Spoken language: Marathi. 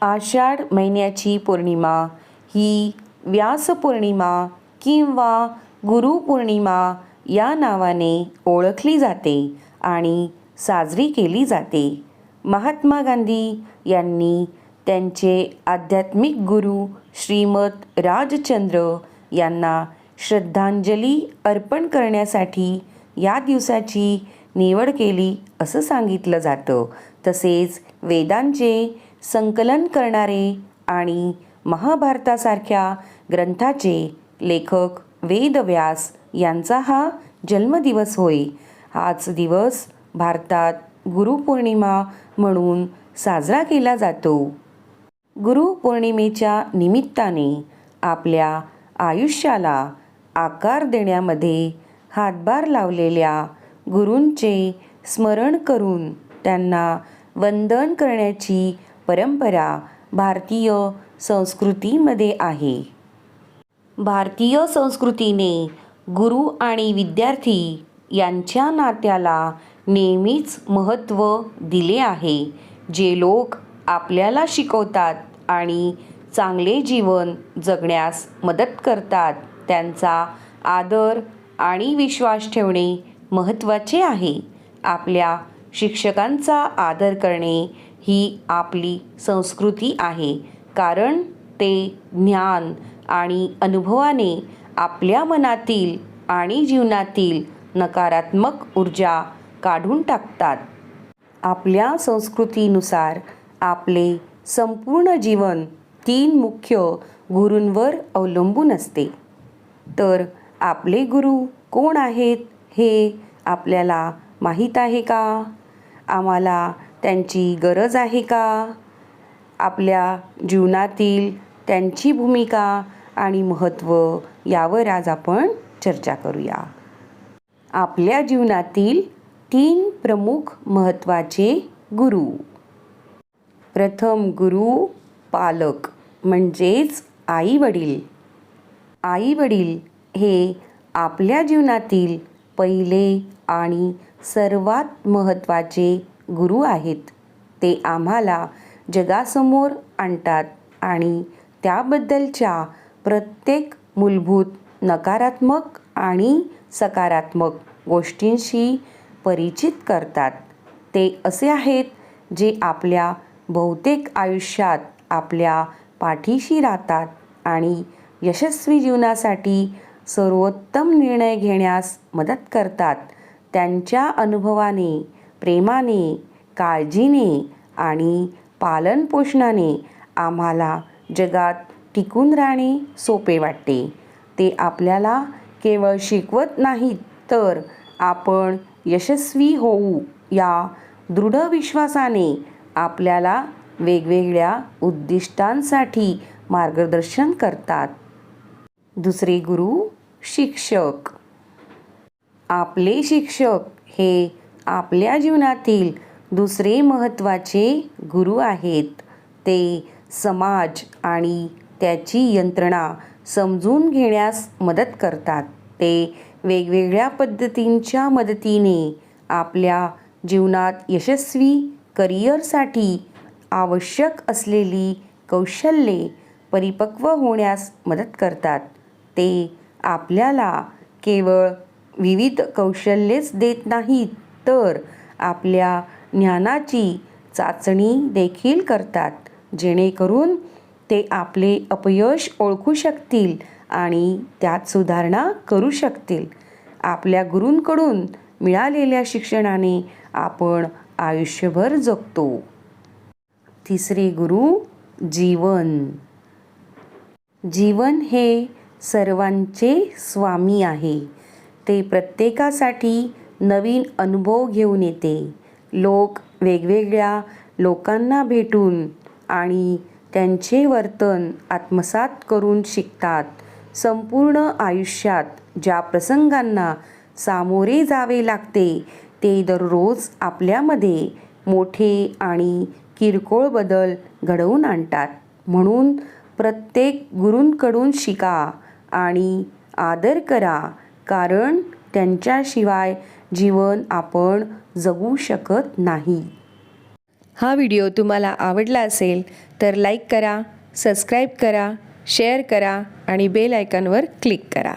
आषाढ महिन्याची पौर्णिमा ही व्यासपौर्णिमा किंवा गुरुपौर्णिमा या नावाने ओळखली जाते आणि साजरी केली जाते. महात्मा गांधी यांनी त्यांचे आध्यात्मिक गुरु श्रीमद राजचंद्र यांना श्रद्धांजली अर्पण करण्यासाठी या दिवसाची निवड केली असं सांगितलं जातं. तसेच वेदांचे संकलन करणारे आणि महाभारतासारख्या ग्रंथाचे लेखक वेदव्यास यांचा हा जन्मदिवस होय. हाच दिवस भारतात गुरुपौर्णिमा म्हणून साजरा केला जातो. गुरुपौर्णिमेच्या निमित्ताने आपल्या आयुष्याला आकार देण्यामध्ये हातभार लावलेल्या गुरूंचे स्मरण करून त्यांना वंदन करण्याची परंपरा भारतीय संस्कृतीमध्ये आहे. भारतीय संस्कृतीने गुरु आणि विद्यार्थी यांच्या नात्याला नेहमीच महत्त्व दिले आहे. जे लोक आपल्याला शिकवतात आणि चांगले जीवन जगण्यास मदत करतात त्यांचा आदर आणि विश्वास ठेवणे महत्त्वाचे आहे. आपल्या शिक्षकांचा आदर करणे ही आपली संस्कृती आहे. कारण ते ज्ञान आणि अनुभवाने आपल्या मनातील आणि जीवनातील नकारात्मक ऊर्जा काढून टाकतात. आपल्या संस्कृतीनुसार आपले संपूर्ण जीवन तीन मुख्य गुरूंवर अवलंबून असते. तर आपले गुरु कोण आहेत हे आपल्याला माहीत आहे का? आम्हाला त्यांची गरज आहे का? आपल्या जीवनातील त्यांची भूमिका आणि महत्त्व यावर आज आपण चर्चा करूया. आपल्या जीवनातील तीन प्रमुख महत्त्वाचे गुरु. प्रथम गुरु पालक म्हणजेच आईवडील. आईवडील हे आपल्या जीवनातील पहिले आणि सर्वात महत्त्वाचे गुरु आहेत. ते आम्हाला जगासमोर आणतात आणि त्याबद्दलच्या प्रत्येक मूलभूत नकारात्मक आणि सकारात्मक गोष्टींशी परिचित करतात. ते असे आहेत जे आपल्या बहुतेक आयुष्यात आपल्या पाठीशी राहतात आणि यशस्वी जीवनासाठी सर्वोत्तम निर्णय घेण्यास मदत करतात. त्यांच्या अनुभवाने प्रेमाने काळजीने आणि पालनपोषणाने आम्हाला जगात टिकून राहणे सोपे वाटते. ते आपल्याला केवळ शिकवत नाहीत तर आपण यशस्वी होऊ या दृढ विश्वासाने आपल्याला वेगवेगळ्या उद्दिष्टांसाठी मार्गदर्शन करतात. दुसरे गुरु शिक्षक. आपले शिक्षक हे आपल्या जीवनातील दुसरे महत्त्वाचे गुरु आहेत. ते समाज आणि त्याची यंत्रणा समजून घेण्यास मदत करतात. ते वेगवेगळ्या पद्धतींच्या मदतीने आपल्या जीवनात यशस्वी करिअरसाठी आवश्यक असलेली कौशल्ये परिपक्व होण्यास मदत करतात. ते आपल्याला केवळ विविध कौशल्येच देत नाहीत तर आपल्या ज्ञानाची चाचणी देखील करतात. जेणेकरून ते आपले अपयश ओळखू शकतील आणि त्यात सुधारणा करू शकतील. आपल्या गुरूंकडून मिळालेल्या शिक्षणाने आपण आयुष्यभर जगतो. तिसरे गुरु जीवन. जीवन हे सर्वांचे स्वामी आहे. ते प्रत्येकासाठी नवीन अनुभव घेऊन येते. लोक वेगवेगळ्या लोकांना भेटून आणि त्यांचे वर्तन आत्मसात करून शिकतात. संपूर्ण आयुष्यात ज्या प्रसंगांना सामोरे जावे लागते ते दररोज आपल्यामध्ये मोठे आणि किरकोळ बदल घडवून आणतात. म्हणून प्रत्येक गुरूंकडून शिका आणि आदर करा कारण त्यांच्याशिवाय जीवन आपण जगू शकत नाही. हा व्हिडिओ तुम्हाला आवडला असेल तर लाईक करा सबस्क्राईब करा शेअर करा आणि बेल आयकॉनवर क्लिक करा.